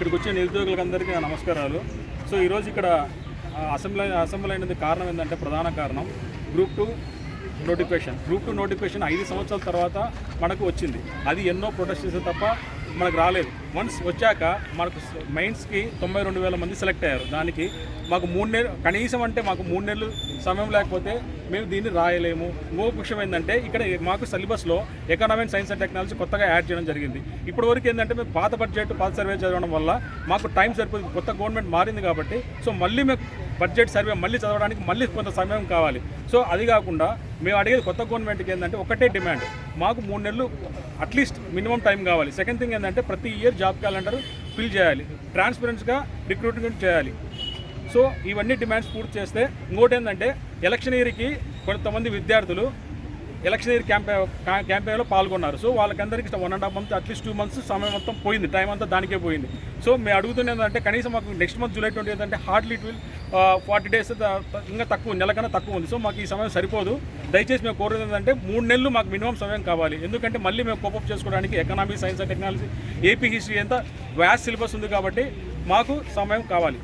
ఇక్కడికి వచ్చే నిరుద్యోగులందరికీ నమస్కారాలు. సో ఈరోజు ఇక్కడ అసెంబ్లీ అసెంబ్లీ అయినది కారణం ఏంటంటే ప్రధాన కారణం. Group two notification. Group two notification ఐదు సంవత్సరాల తర్వాత మనకు వచ్చింది. అది ఎన్నో ప్రొటెస్ట్ చేసే తప్ప మనకు రాలేదు. వన్స్ వచ్చాక మనకు మెయిన్స్కి తొంభై రెండు వేల మంది సెలెక్ట్ అయ్యారు. దానికి మాకు మూడు నెలలు కనీసం అంటే మాకు మూడు నెలలు సమయం లేకపోతే మేము దీన్ని రాయలేము. ఇంకొక విషయం ఏంటంటే ఇక్కడ మాకు సిలబస్లో ఎకనామిక్ సైన్స్ అండ్ టెక్నాలజీ కొత్తగా యాడ్ చేయడం జరిగింది. ఇప్పటి వరకు ఏంటంటే మేము పాత బడ్జెట్ పాత సర్వే చదవడం వల్ల మాకు టైం సరిపోతుంది కొత్త గవర్నమెంట్ మారింది కాబట్టి సో మళ్ళీ మేము బడ్జెట్ సర్వే మళ్ళీ చదవడానికి మళ్ళీ కొంత సమయం కావాలి. సో అది కాకుండా మేము అడిగేది కొత్త గవర్నమెంట్కి ఏంటంటే ఒకటే డిమాండ్ మాకు మూడు నెలలు అట్లీస్ట్ మినిమం టైం కావాలి. సెకండ్ థింగ్ ఏంటంటే ప్రతి ఇయర్ జాబ్ క్యాలెండర్ ఫిల్ చేయాలి. ట్రాన్స్పరెన్స్గా రిక్రూట్మెంట్ చేయాలి. సో ఇవన్నీ డిమాండ్స్ పూర్తి చేస్తే ఇంకోటి ఏంటంటే ఎలక్షన్ ఇయర్కి కొంతమంది విద్యార్థులు ఎలక్షన్ ఇయర్ క్యాంపే క్యాంపెయిన్లో పాల్గొన్నారు. సో వాళ్ళకందరికీ one and half month at least two months సమయం మొత్తం పోయింది. టైం అంతా దానికే పోయింది. సో మేము అడుగుతున్న ఏంటంటే కనీసం మాకు నెక్స్ట్ మంత్ జూలై ట్వంటీ ఏంటంటే hardly it will forty days ఇంకా తక్కువ నెల కన్నా తక్కువ ఉంది. సో మాకు ఈ సమయం సరిపోదు. దయచేసి మేము కోరేది ఏంటంటే మూడు నెలలు మాకు మినిమం సమయం కావాలి. ఎందుకంటే మళ్ళీ మేము కోపప్ చేసుకోవడానికి economy science and technology AP history ఎంత వ్యాస్ సిలబస్ ఉంది కాబట్టి మాకు సమయం కావాలి.